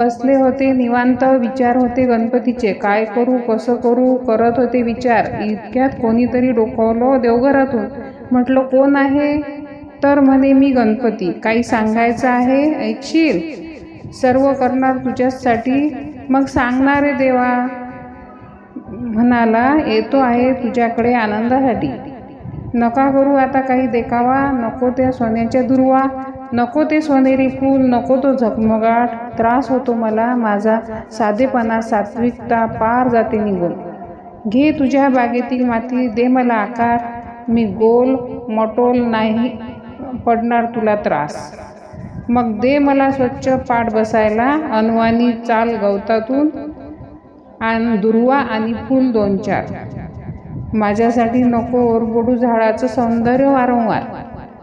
बसले होते निवांत विचार होते गणपतीचे. काय करू कसं करू करत होते विचार. इतक्यात कोणीतरी डोकावलं देवघरातून. म्हटलं कोण आहे? तर म्हणे मी गणपती. काही सांगायचं आहे? ऐकशील? सर्व करणार तुझ्यासाठी. मग सांगणार देवा. म्हणाला येतो आहे तुझ्याकडे आनंदासाठी. नका करू आता काही देखावा. नको त्या सोन्याच्या दुर्वा. नको ते सोनेरी फूल नको तो झगमगाट. त्रास होतो मला माझा साधेपणा सात्विकता पार जाते निघून. घे तुझ्या बागेतील माती दे मला आकार. मी गोल मटोल नाही पडणार तुला त्रास. मग दे मला स्वच्छ पाठ बसायला अनवानी चाल गवतातून आणि दुर्वा आणि फूल दोन चार. माझ्यासाठी नको ओरबडू झाडाचं सौंदर्य वारंवार.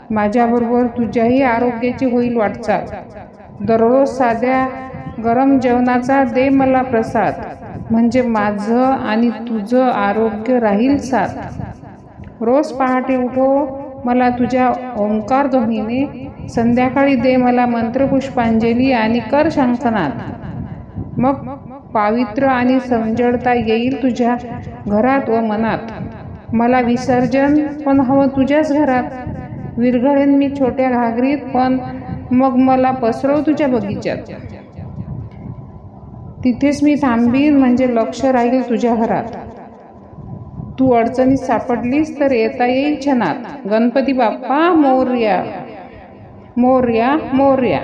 माझ्याबरोबर तुझ्याही आरोग्याची होईल वाटचाल. दररोज साध्या गरम जेवणाचा दे मला प्रसाद. म्हणजे माझं आणि तुझं आरोग्य राहील साथ. रोज पहाटे उठो मला तुझ्या ओंकार ध्वनीने संध्याकाळी दे मला मंत्रपुष्पांजली आणि कर शंखनाथ मग पावित्र्य आणि समजळता येईल तुझ्या घरात व मनात. मला विसर्जन पण हवं तुझ्याच घरात. विरघळेन मी छोट्या घागरीत पण मग मला पसरव तुझ्या बगीच्यात. तिथेच मी थांबीन म्हणजे लक्ष राहील तुझ्या घरात. तू अडचणीत सापडलीस तर येता येईल छनात गणपती बाप्पा मोर्या. मोर्या मोर्या.